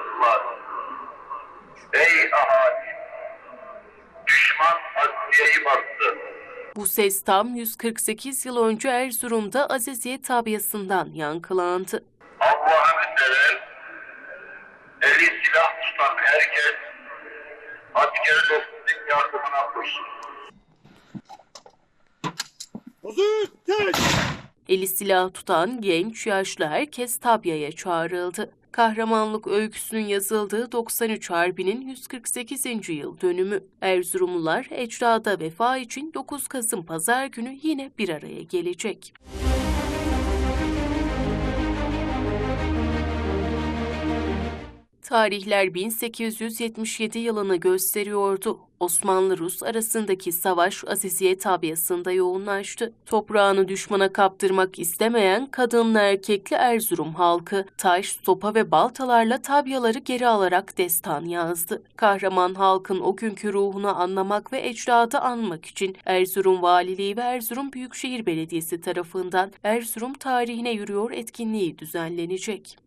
Rumlar. Ey ahali! Düşman Azize'yi bastı. Bu ses tam 148 yıl önce Erzurum'da Aziziye tabiyasından yankılandı. Allah'ını sever, eli silah tutan herkes asker dostunun yardımına koşsun. Hazır. Eli silah tutan genç, yaşlı herkes tabyaya çağrıldı. Kahramanlık öyküsünün yazıldığı 93 Harbi'nin 148. yıl dönümü. Erzurumlular ecdada vefa için 9 Kasım Pazar günü yine bir araya gelecek. Tarihler 1877 yılını gösteriyordu. Osmanlı-Rus arasındaki savaş Aziziye tabiasında yoğunlaştı. Toprağını düşmana kaptırmak istemeyen kadınlı erkekli Erzurum halkı taş, sopa ve baltalarla tabyaları geri alarak destan yazdı. Kahraman halkın o günkü ruhunu anlamak ve ecdadı anmak için Erzurum Valiliği ve Erzurum Büyükşehir Belediyesi tarafından Erzurum tarihine yürüyor etkinliği düzenlenecek.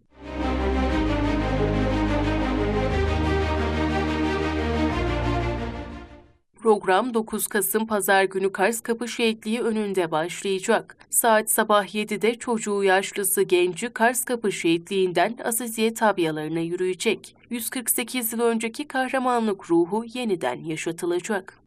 Program 9 Kasım Pazar günü Kars Kapı Şehitliği önünde başlayacak. Saat sabah 7'de çocuğu yaşlısı genci Kars Kapı Şehitliği'nden Aziziye tabiyalarına yürüyecek. 148 yıl önceki kahramanlık ruhu yeniden yaşatılacak.